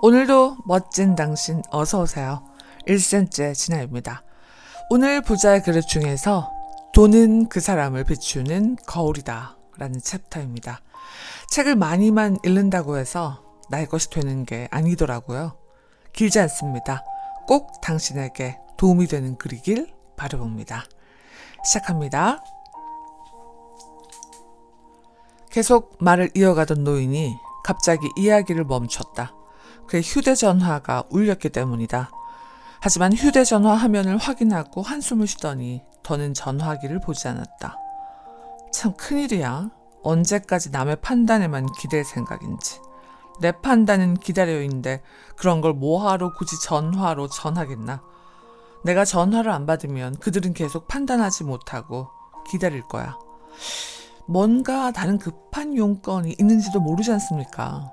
오늘도 멋진 당신 어서 오세요. 1cm의 진아입니다. 오늘 부자의 그릇 중에서 돈은 그 사람을 비추는 거울이다 라는 챕터입니다. 책을 많이만 읽는다고 해서 나의 것이 되는 게 아니더라고요. 길지 않습니다. 꼭 당신에게 도움이 되는 글이길 바라봅니다. 시작합니다. 계속 말을 이어가던 노인이 갑자기 이야기를 멈췄다. 그의 휴대전화가 울렸기 때문이다. 하지만 휴대전화 화면을 확인하고 한숨을 쉬더니 더는 전화기를 보지 않았다. 참 큰일이야. 언제까지 남의 판단에만 기댈 생각인지. 내 판단은 기다려인데 그런 걸 뭐하러 굳이 전화로 전하겠나. 내가 전화를 안 받으면 그들은 계속 판단하지 못하고 기다릴 거야. 뭔가 다른 급한 용건이 있는지도 모르지 않습니까?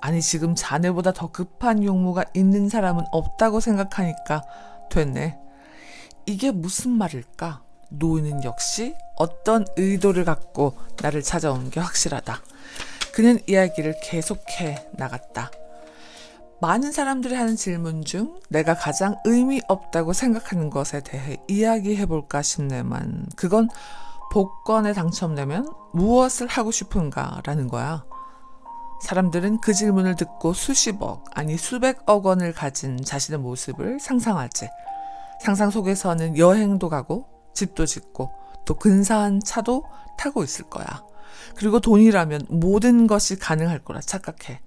아니, 지금 자네보다 더 급한 용무가 있는 사람은 없다고 생각하니까 됐네. 이게 무슨 말일까? 노인은 역시 어떤 의도를 갖고 나를 찾아온 게 확실하다. 그는 이야기를 계속해 나갔다. 많은 사람들이 하는 질문 중 내가 가장 의미 없다고 생각하는 것에 대해 이야기해 볼까 싶네만 그건 복권에 당첨되면 무엇을 하고 싶은가라는 거야. 사람들은 그 질문을 듣고 수십억, 아니 수백억 원을 가진 자신의 모습을 상상하지. 상상 속에서는 여행도 가고, 집도 짓고, 또 근사한 차도 타고 있을 거야. 그리고 돈이라면 모든 것이 가능할 거라 착각해.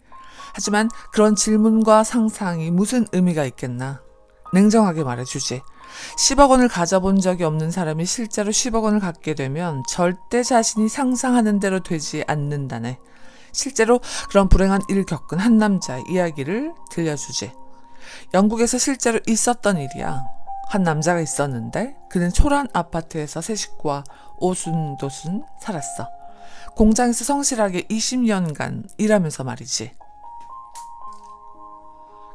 하지만 그런 질문과 상상이 무슨 의미가 있겠나? 냉정하게 말해주지. 10억 원을 가져본 적이 없는 사람이 실제로 10억 원을 갖게 되면 절대 자신이 상상하는 대로 되지 않는다네. 실제로 그런 불행한 일을 겪은 한 남자의 이야기를 들려주지. 영국에서 실제로 있었던 일이야. 한 남자가 있었는데 그는 초라한 아파트에서 새 식구와 오순도순 살았어. 공장에서 성실하게 20년간 일하면서 말이지.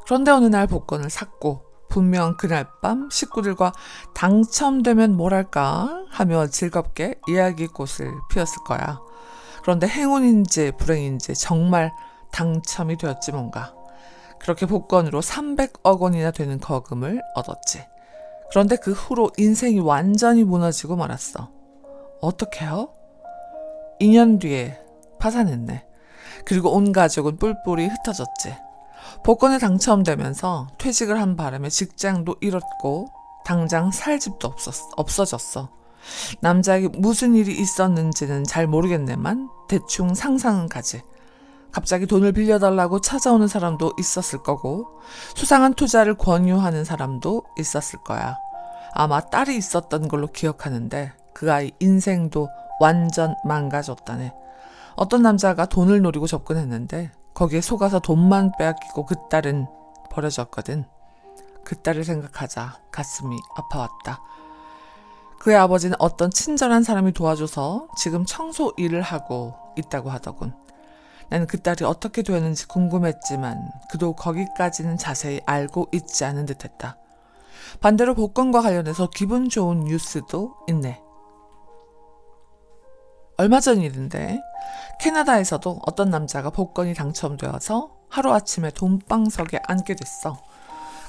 그런데 어느 날 복권을 샀고 분명 그날 밤 식구들과 당첨되면 뭘 할까 하며 즐겁게 이야기꽃을 피웠을 거야. 그런데 행운인지 불행인지 정말 당첨이 되었지 뭔가. 그렇게 복권으로 300억 원이나 되는 거금을 얻었지. 그런데 그 후로 인생이 완전히 무너지고 말았어. 어떻게요? 2년 뒤에 파산했네. 그리고 온 가족은 뿔뿔이 흩어졌지. 복권에 당첨되면서 퇴직을 한 바람에 직장도 잃었고 당장 살 집도 없었, 없어졌어. 남자에게 무슨 일이 있었는지는 잘 모르겠네만 대충 상상은 가지. 갑자기 돈을 빌려달라고 찾아오는 사람도 있었을 거고 수상한 투자를 권유하는 사람도 있었을 거야. 아마 딸이 있었던 걸로 기억하는데 그 아이 인생도 완전 망가졌다네. 어떤 남자가 돈을 노리고 접근했는데 거기에 속아서 돈만 빼앗기고 그 딸은 버려졌거든. 그 딸을 생각하자 가슴이 아파왔다. 그의 아버지는 어떤 친절한 사람이 도와줘서 지금 청소 일을 하고 있다고 하더군. 나는 그 딸이 어떻게 되었는지 궁금했지만 그도 거기까지는 자세히 알고 있지 않은 듯했다. 반대로 복권과 관련해서 기분 좋은 뉴스도 있네. 얼마 전 일인데 캐나다에서도 어떤 남자가 복권이 당첨되어서 하루아침에 돈방석에 앉게 됐어.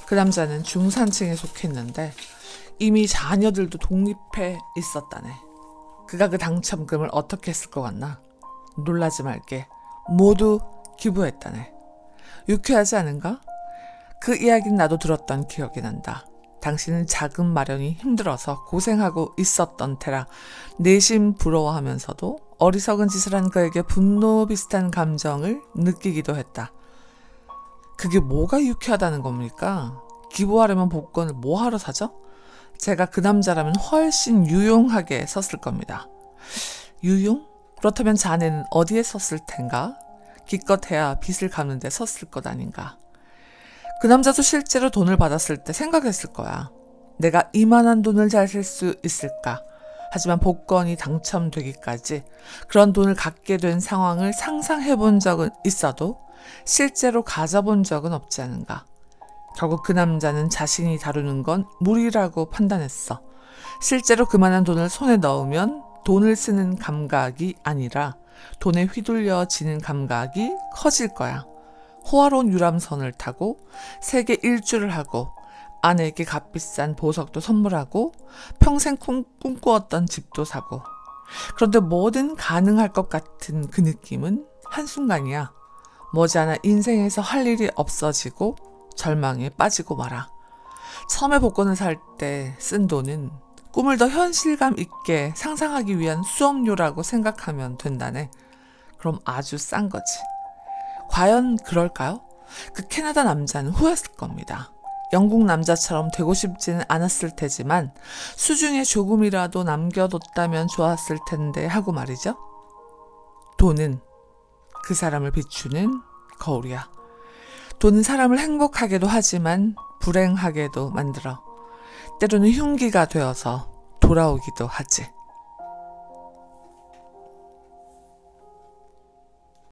그 남자는 중산층에 속했는데 이미 자녀들도 독립해 있었다네. 그가 그 당첨금을 어떻게 했을 것 같나? 놀라지 말게. 모두 기부했다네. 유쾌하지 않은가? 그 이야기는 나도 들었던 기억이 난다. 당신은 자금 마련이 힘들어서 고생하고 있었던 테라 내심 부러워하면서도 어리석은 짓을 한 그에게 분노 비슷한 감정을 느끼기도 했다. 그게 뭐가 유쾌하다는 겁니까? 기부하려면 복권을 뭐하러 사죠? 제가 그 남자라면 훨씬 유용하게 썼을 겁니다. 유용? 그렇다면 자네는 어디에 썼을 텐가? 기껏해야 빚을 갚는 데 썼을 것 아닌가? 그 남자도 실제로 돈을 받았을 때 생각했을 거야. 내가 이만한 돈을 잘 쓸 수 있을까? 하지만 복권이 당첨되기까지 그런 돈을 갖게 된 상황을 상상해 본 적은 있어도 실제로 가져본 적은 없지 않은가. 결국 그 남자는 자신이 다루는 건 무리라고 판단했어. 실제로 그만한 돈을 손에 넣으면 돈을 쓰는 감각이 아니라 돈에 휘둘려지는 감각이 커질 거야. 호화로운 유람선을 타고 세계 일주를 하고 아내에게 값비싼 보석도 선물하고 평생 꿈, 꿈꾸었던 집도 사고 그런데 뭐든 가능할 것 같은 그 느낌은 한순간이야. 머지않아 인생에서 할 일이 없어지고 절망에 빠지고 말아. 처음에 복권을 살 때 쓴 돈은 꿈을 더 현실감 있게 상상하기 위한 수업료라고 생각하면 된다네. 그럼 아주 싼 거지. 과연 그럴까요? 그 캐나다 남자는 후회했을 겁니다. 영국 남자처럼 되고 싶지는 않았을 테지만 수중에 조금이라도 남겨뒀다면 좋았을 텐데 하고 말이죠. 돈은 그 사람을 비추는 거울이야. 돈은 사람을 행복하게도 하지만 불행하게도 만들어. 때로는 흉기가 되어서 돌아오기도 하지.